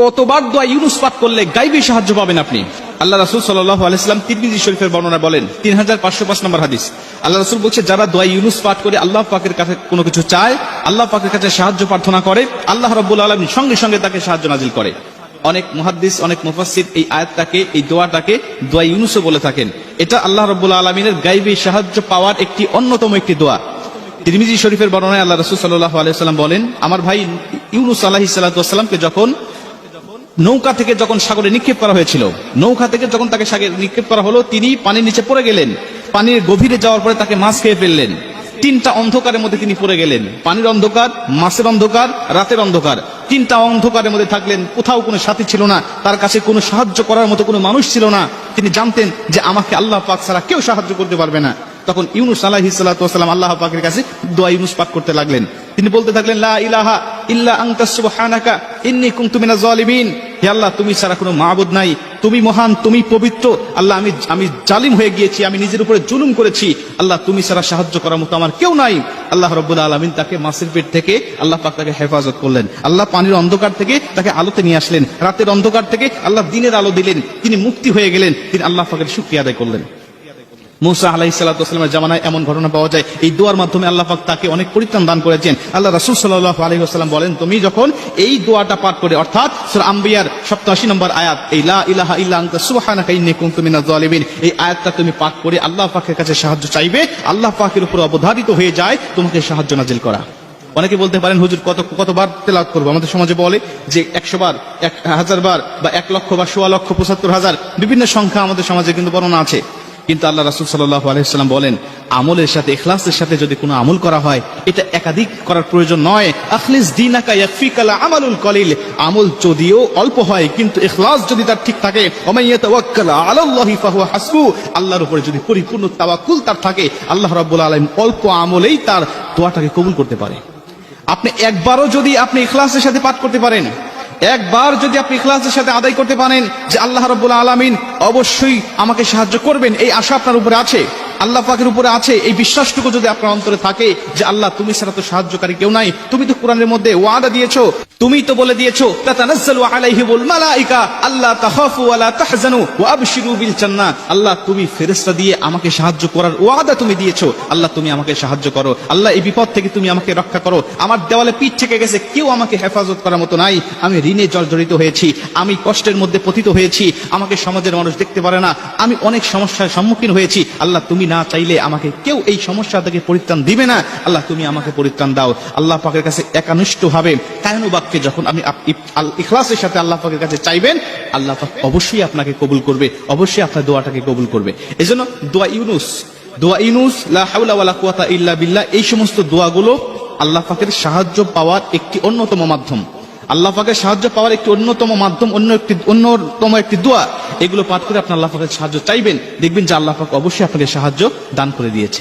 কতবার দোয়া ইউনুস পাঠ করলে গাইবি সাহায্য পাবেন আপনি? আল্লাহ রাসুল সাল্লাহ আলাইসালাম তিরমিজি শরীফের বর্ণনা বলেন তিন হাজার পাঁচশো পাঁচ নম্বর হাদিস। আল্লাহ রাসুল বলছে, যারা দোয়া ইউনুস পাঠ করে আল্লাহ পাকের কাছে কোনো কিছু চায়, আল্লাহ পাকের কাছে সাহায্য প্রার্থনা করে, আল্লাহ রব্বুল আলমী সঙ্গে সঙ্গে তাকে সাহায্য নাজিল করে। অনেক মুহাদ্দিস, অনেক মুফাসসির এই আয়াতটাকে, এই দোয়াটাকে দোয়া ইউনুসও বলে থাকেন। এটা আল্লাহ রব্বুল আলমিনের গাইবী সাহায্য পাওয়ার একটি অন্যতম একটি দোয়া। তিরমিজি শরীফের বর্ণনায় আল্লাহ রসুল সাল্লাহ আলাইসাল্লাম বলেন, আমার ভাই ইউনুস আলাহি সাল্লাহামকে যখন নৌকা থেকে যখন সাগরে নিক্ষেপ করা হয়েছিল, নৌকা থেকে যখন তাকে সাগরে নিক্ষেপ করা হলো, তিনি পানির নিচে পড়ে গেলেন। পানির গভীরে যাওয়ার পরে তাকে মাছ খেয়ে ফেললেন। তিনটা অন্ধকারের মধ্যে তিনি পড়ে গেলেন। পানির অন্ধকার, মাছের অন্ধকার, রাতের অন্ধকার। তিনটা অন্ধকারের মধ্যে থাকলেন। কোথাও কোনো সাথী ছিল না। তার কাছে কোনো সাহায্য করার মতো কোনো মানুষ ছিল না। তিনি জানতেন যে আমাকে আল্লাহ পাক ছাড়া কেউ সাহায্য করতে পারবে না। তখন ইউনুস আলাহি সাল্লাম আল্লাহ পাকের কাছে দোয়া ইউনুস পাক করতে লাগলেন। তিনি বলতে থাকলেন, লা ইলাহা ইল্লা আনতা সুবহানাকা, ইন্নী কুনতু মিনাজ জালিমিন। হে আল্লাহ, তুমি ছাড়া কোনো মাবুদ নাই। তুমি মহান, তুমি পবিত্র। আল্লাহ, আমি আমি জালিম হয়ে গিয়েছি, আমি নিজের উপরে জুলুম করেছি। আল্লাহ, তুমি ছাড়া সাহায্য করার মতো আমার কেউ নাই। আল্লাহ রব্বুল আলমিন তাকে মাসের পেট থেকে আল্লাহ পাক তাকে হেফাজত করলেন। আল্লাহ পানির অন্ধকার থেকে তাকে আলোতে নিয়ে আসলেন। রাতের অন্ধকার থেকে আল্লাহ দিনের আলো দিলেন। তিনি মুক্তি হয়ে গেলেন। তিনি আল্লাহ পাকের শুক্রিয়া আদায় করলেন। মুসা আলাহি সাল্লাহামের জামানায় এমন ঘটনা পাওয়া যায়। এই দোয়ার মাধ্যমে আল্লাহ পাক তাকে অনেক পরিত্রাণ দান করেছেন। আল্লাহ রাসুল সাল্লাহ আলহি আসাল্লাম বলেন, তুমি যখন এই দোয়াটা পাঠ করে, অর্থাৎ আম্বিয়ার সপ্তাশি নম্বর আয়াত, এই লা ইলাহা ইল্লা আনতা সুবহানাকা ইন্নী জালিমিন এই আয়াতটা তুমি পাঠ করে আল্লাহ পাকের কাছে সাহায্য চাইবে, আল্লাহ পাকের উপর অবধারিত হয়ে যায়, তোমাকে সাহায্য নাজিল করা। অনেকে বলতে পারেন, হুজুর, কত, কতবার তেলাওয়াত করব? আমাদের সমাজে বলে যে, একশো বার, এক হাজার বার বা এক লক্ষ বা সোয়া লক্ষ পঁচাত্তর হাজার, বিভিন্ন সংখ্যা আমাদের সমাজে কিন্তু বর্ণনা আছে। কিন্তু আল্লাহ রাসুল সাল্লাহ আলহিসাল্লাম বলেন, আমলের সাথে এখলাসের সাথে যদি কোনো আমল করা হয়, এটা একাধিক করার প্রয়োজন নয়। আখলিস ইয়াকফিকালা আমালুল কলিল। আমল যদিও অল্প হয়, কিন্তু এখলাস যদি তার ঠিক থাকে হাসবু। আল্লাহর উপরে যদি পরিপূর্ণ তাওয়াক্কুল তার থাকে, আল্লাহ রাব্বুল আলামিন অল্প আমলেই তার দোয়াটাকে কবুল করতে পারে। আপনি একবারও যদি আপনি ইখলাসের সাথে পাঠ করতে পারেন একবার যদি আপনি ইখলাসের সাথে আদায় করতে পারেন যে আল্লাহ রব্বুল আলমিন অবশ্যই আমাকে সাহায্য করবেন, এই আশা আপনার উপরে আছে? আল্লাহ পাকের উপরে আছে? এই বিশ্বাসটুকু যদি আপনার অন্তরে থাকে যে আল্লাহ, তুমি ছাড়া তো সাহায্যকারী কেউ নাই, তুমি তো কোরআনের মধ্যে ওয়াদা দিয়েছ, তুমি তো বলে দিয়েছ, তাতানাজ্জালু আলাইহিমুল আল্লাহ তাহজানু ওয়া বিল জান্নাহ। আল্লাহ, তুমি ফেরেশতা দিয়ে আমাকে সাহায্য করার ওয়াদা তুমি দিয়েছ। আল্লাহ, তুমি আমাকে সাহায্য করো। আল্লাহ, এই বিপদ থেকে তুমি আমাকে রক্ষা করো। আমার দেওয়ালে পিঠ থেকে গেছে, কেউ আমাকে হেফাজত করার মতো নাই। আমি ঋণে জর্জরিত হয়েছি। আমি কষ্টের মধ্যে পতিত হয়েছি। আমাকে সমাজের মানুষ দেখতে পারে না। আমি অনেক সমস্যার সম্মুখীন হয়েছি। আল্লাহ তুমি না চাইলে আমাকে কেউ এই সমস্যা থেকে পরিত্রাণ দিবে না। আল্লাহ তুমি আমাকে পরিত্রাণ দাও। আল্লাহ পাকের কাছে একানুষ্ঠ ভাবে কায়নু বাক্যে যখন আমি ইখলাসের সাথে আল্লাহ পাকের কাছে চাইবেন, আল্লাহ পাক অবশ্যই আপনাকে কবুল করবে। অবশ্যই আপনার দোয়াটাকে কবুল করবে। এই জন্য দোয়া ইউনুস দোয়া ইউনুস, লা হাওলা ইল্লা বিল্লাহ, এই সমস্ত দোয়াগুলো আল্লাহ পাকের সাহায্য পাওয়ার একটি অন্যতম মাধ্যম। আল্লাহ পাকের সাহায্য পাওয়ার একটি অন্যতম মাধ্যম, অন্য একটি, অন্যতম একটি দোয়া। এগুলো পাঠ করে আপনার আল্লাহ সাহায্য চাইবেন। দেখবেন যে আল্লাহ পাক অবশ্যই আপনাকে সাহায্য দান করে দিয়েছে।